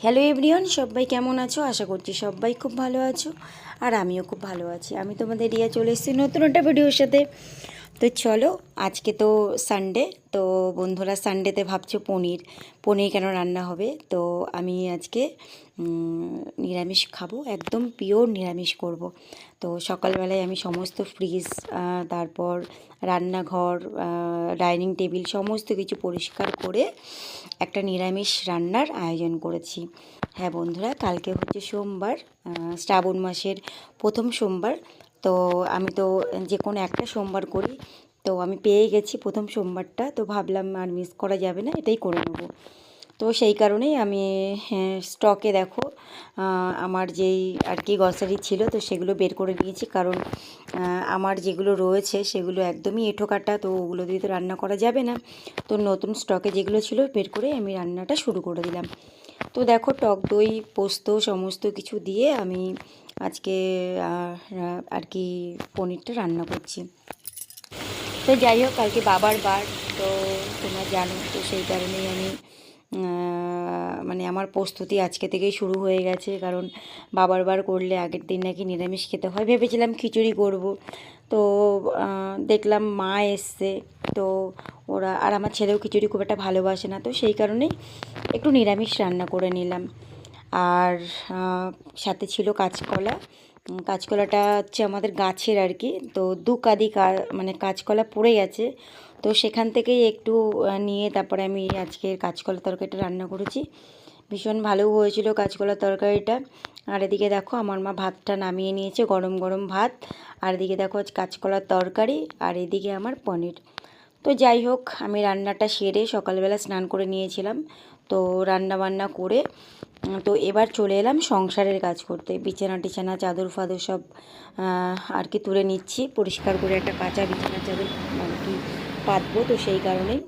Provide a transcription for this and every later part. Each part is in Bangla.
হ্যালো এভরিওয়ান সবাই কেমন আছো? আশা করছি সবাই খুব ভালো আছো। আর আমিও খুব ভালো আছি। আমি তোমাদের রিয়া চলে এসেছি নতুন একটা ভিডিওর সাথে। তো চলো, আজকে তো সানডে তো বন্ধুরা সানডেতে ভাবছ পনির। পনির কেন রান্না হবে? তো আমি আজকে নিরামিষ খাব, একদম পিওর নিরামিষ করব। তো সকালবেলায় আমি সমস্ত ফ্রিজ তারপর রান্নাঘর ডাইনিং টেবিল সমস্ত কিছু পরিষ্কার করে একটা নিরামিষ রান্নার আয়োজন করেছি। হ্যাঁ বন্ধুরা, কালকে হচ্ছে সোমবার শ্রাবণ মাসের প্রথম সোমবার। তো আমি তো যে কোনো একটা সোমবার করি তো আমি পেয়ে গেছি প্রথম সোমবারটা তো ভাবলাম আর মিস করা যাবে না এটাই করে নেব। তো সেই কারণেই আমি হ্যাঁ, স্টকে দেখো আমার যেই আর কি গ্রসারি ছিল তো সেগুলো বের করে নিয়েছি কারণ আমার যেগুলো রয়েছে সেগুলো একদমই এঁঠো কাটা তো ওগুলো দিয়ে তো রান্না করা যাবে না। তো নতুন স্টকে যেগুলো ছিল বের করে আমি রান্নাটা শুরু করে দিলাম। তো দেখো টক দই পোস্ত সমস্ত কিছু দিয়ে আমি আজকে আর কি পনিরটা রান্না করছি। তো যাই হোক, কালকে বাবার বার, তো তোমরা জানো, তো সেই কারণেই আমি মানে আমার প্রস্তুতি আজকে থেকেই শুরু হয়ে গেছে। কারণ বাবার বার করলে আগের দিন নাকি নিরামিষ খেতে হয়, ভেবেছিলাম খিচুড়ি করব। তো দেখলাম মা এসছে, তো ওরা, আর আমার ছেলেও খিচুড়ি খুব একটা ভালোবাসে না, তো সেই কারণেই একটু নিরামিষ রান্না করে নিলাম। আর সাথে ছিল কাঁচকলা। কাঁচকলাটা হচ্ছে আমাদের গাছের আর কি। তো দু কাদি মানে কাঁচকলা পড়ে গেছে তো সেখান থেকেই একটু নিয়ে তারপরে আমি আজকের কাঁচকলা তরকারিটা রান্না করেছি। ভীষণ ভালো হয়েছিল কাঁচকলা তরকারিটা। আর এদিকে দেখো, আমার মা ভাতটা নামিয়ে নিয়েছে, গরম গরম ভাত। আর এদিকে দেখো, আজ কাঁচকলার তরকারি আর এদিকে আমার পনির। তো যাই হোক, আমি রান্নাটা সেরে সকালবেলা স্নান করে নিয়েছিলাম। তো রান্না বান্না করে তো এবার চলে এলাম সংসারের কাজ করতে। বিছানা টিছানা, চাদর ফাদর সব আর কি তুলে নিচ্ছি। পরিষ্কার করে একটা কাঁচা বিছানা চাদর আর কি পাতবো, তো সেই কারণেই।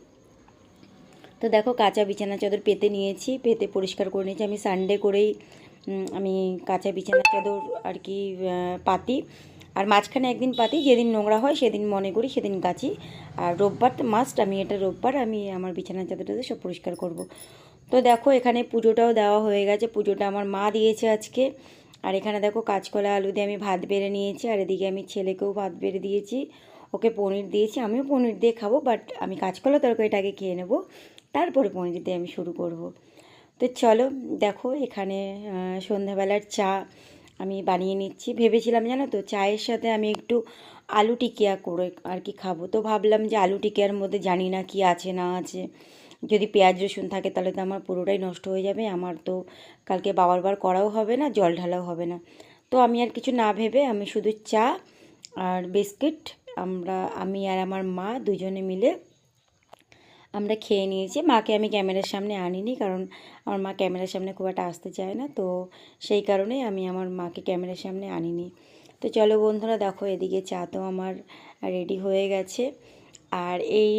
তো দেখো, কাঁচা বিছানা চাদর পেতে নিয়েছি, পেতে পরিষ্কার করে নিয়েছি। আমি সানডে করেই আমি কাঁচা বিছানা চাদর আর কি পাতি। আর মাঝখানে একদিন পাতি, যেদিন নোংরা হয় সেদিন মনে করি সেদিন কাচি। আর রোববার মাস্ট আমি এটা রোববার আমি আমার বিছানা চাদরটা সব পরিষ্কার করব। তো দেখো, এখানে পুজোটাও দেওয়া হয়ে গেছে। পুজোটা আমার মা দিয়েছে আজকে। আর এখানে দেখো, কাঁচকলা আলু দিয়ে আমি ভাত বেড়ে নিয়েছি। আর এদিকে আমি ছেলেকেও ভাত বেড়ে দিয়েছি। ওকে পনির দিয়েছি। আমিও পনির দিয়ে খাব, বাট আমি কাঁচকলা তরকারিটা আগে খেয়ে নেব। তারপরে পনির দিয়ে আমি শুরু করব। তো চলো, দেখো, এখানে সন্ধ্যাবেলার চা আমি বানিয়ে নিচ্ছি। ভেবেছিলাম জানো তো, চায়ের সাথে আমি একটু আলু টিকিয়া করে আর কি খাব। তো ভাবলাম যে আলু টিকিয়ার মধ্যে জানি না কি আছে, না আছে। যদি পেঁয়াজ রসুন থাকে তাহলে তো আমার পুরোটাই নষ্ট হয়ে যাবে। আমার তো কালকে বাবার বার করাও হবে না, জল ঢালাও হবে না। তো আমি আর কিছু না ভেবে আমি শুধু চা আর বিস্কিট, আমরা, আমি আর আমার মা দুজনে মিলে আমরা খেয়ে নিয়েছি। মাকে আমি ক্যামেরার সামনে আনিনি কারণ আমার মা ক্যামেরার সামনে খুব একটা আসতে চায় না, তো সেই কারণেই আমি আমার মাকে ক্যামেরার সামনে আনিনি। তো চলো বন্ধুরা, দেখো এদিকে চা তো আমার রেডি হয়ে গেছে। আর এই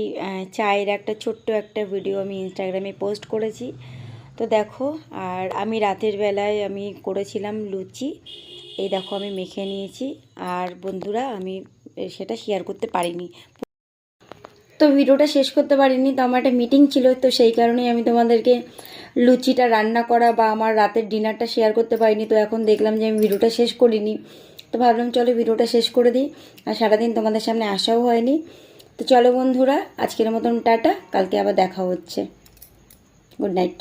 চায়ের একটা ছোট্ট একটা ভিডিও আমি ইনস্টাগ্রামে পোস্ট করেছি। তো দেখো, আর আমি রাতের বেলায় আমি করেছিলাম লুচি। এই দেখো, আমি মেখে নিয়েছি। আর বন্ধুরা, আমি সেটা শেয়ার করতে পারিনি। তো ভিডিওটা শেষ করতে পারিনি, তো আমার একটা মিটিং ছিল, তো সেই কারণেই আমি তোমাদেরকে লুচিটা রান্না করা বা আমার রাতের ডিনারটা শেয়ার করতে পারিনি। তো এখন দেখলাম যে আমি ভিডিওটা শেষ করিনি। তো ভাবলাম, চলো ভিডিওটা শেষ করে দিই। আর সারাদিন তোমাদের সামনে আসাও হয়নি। তো চলো বন্ধুরা আজকের মতন টাটা কালকে আবার দেখা হচ্ছে। Good night